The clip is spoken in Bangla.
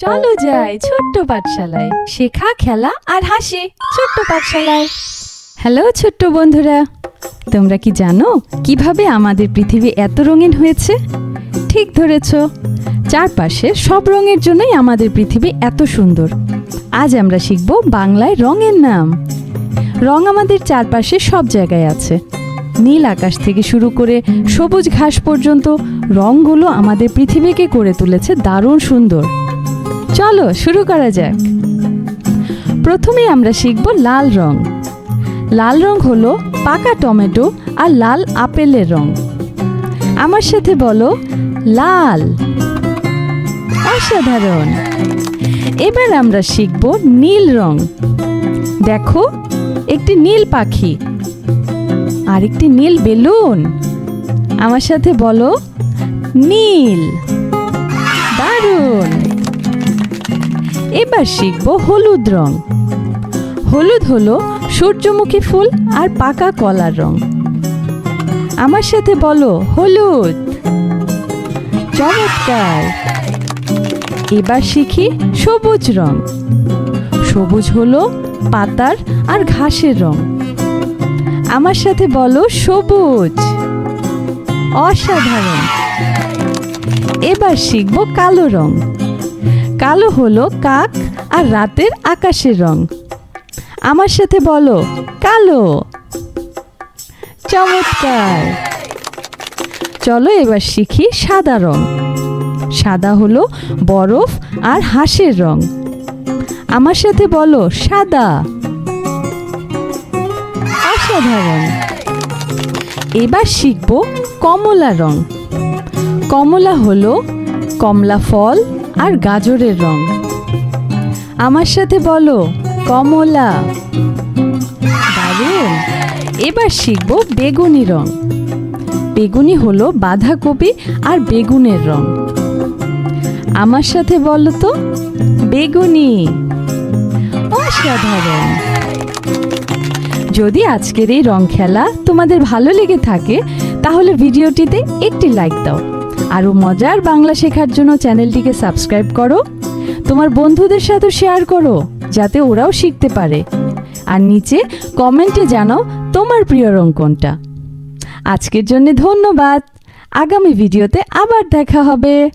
চলো যাই ছোট্ট পাঠশালায়। শেখা, খেলা আর হাসি, ছোট্ট পাঠশালায়। হ্যালো ছোট্ট বন্ধুরা। তোমরা কি জানো কীভাবে আমাদের পৃথিবী এত রঙিন হয়েছে? ঠিক ধরেছ, চারপাশে সব রঙের জন্যই আমাদের পৃথিবী এত সুন্দর। আজ আমরা শিখব বাংলায় রঙের নাম। রং আমাদের চারপাশে সব জায়গায় আছে। নীল আকাশ থেকে শুরু করে সবুজ ঘাস পর্যন্ত রঙগুলো আমাদের পৃথিবীকে করে তুলেছে দারুণ সুন্দর। চলো, শুরু করা যাক। প্রথমে আমরা শিখব লাল রং। লাল রং হলো পাকা টমেটো আর লাল আপেলের রং। আমার সাথে বলো, লাল। অসাধারণ। এবার আমরা শিখব নীল রং। দেখো, একটি নীল পাখি আর একটি নীল বেলুন। আমার সাথে বলো, নীল। দারুণ! এবার শিখব হলুদ রং। হলুদ হলো সূর্যমুখী ফুল আর পাকা কলার রং। আমার সাথে বলো, হলুদ। চমৎকার। এবার শিখি সবুজ রং। সবুজ হলো পাতার আর ঘাসের রং। আমার সাথে বলো, সবুজ। অসাধারণ। এবার শিখব কালো রং। কালো হলো কাক আর রাতের আকাশের রং। আমার সাথে বলো, কালো। চমৎকার। চলো এবার শিখি সাদা রং। সাদা হলো বরফ আর হাঁসের রং। আমার সাথে বলো, সাদা। অসাধারণ। এবার শিখব কমলা রং। কমলা হলো কমলা ফল আর গাজরের রং। আমার সাথে বলো, কমলা। দারুণ। এবার শিখব বেগুনি রং। বেগুনি হলো বাঁধাকপি আর বেগুনের রং। আমার সাথে বলো তো, বেগুনি। অসাধারণ। যদি আজকের এই রং খেলা তোমাদের ভালো লেগে থাকে, তাহলে ভিডিওটিতে একটি লাইক দাও। আরও মজার বাংলা শেখার জন্য চ্যানেলটিকে সাবস্ক্রাইব করো। তোমার বন্ধুদের সাথে শেয়ার করো, যাতে ওরাও শিখতে পারে। আর নিচে কমেন্টে জানাও তোমার প্রিয় রং কোনটা আজকের জন্য ধন্যবাদ। আগামী ভিডিওতে আবার দেখা হবে।